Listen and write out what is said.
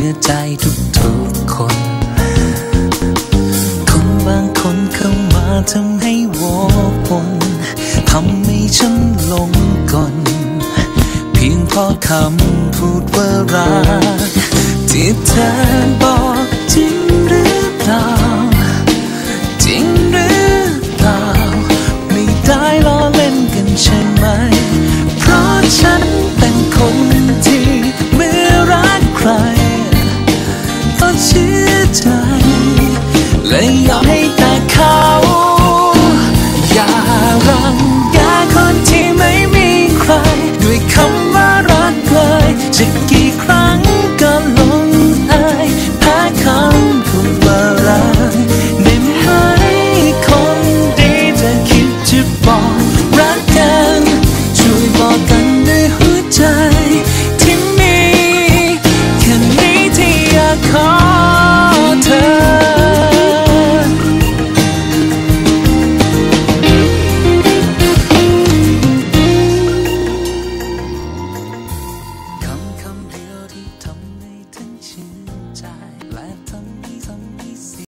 ชื่อใจทุกๆคน คนบางคนเข้ามาทำให้วอกวนทำให้ฉันหลงก่อน เพียงเพราะคำพูดว่ารักที่เธอ เลยยอมให้แต่เขา อย่ารังแกคนที่ไม่มีใคร ด้วยคำว่ารักเลยจะกี่ครั้งก็ลงเอยแพ้คำพูดว่ารักได้ไหมคนดีจะคิดจะบอกรักกันช่วยบอกกันด้วยหัวใจที่มีแค่นี้ที่อยากขอ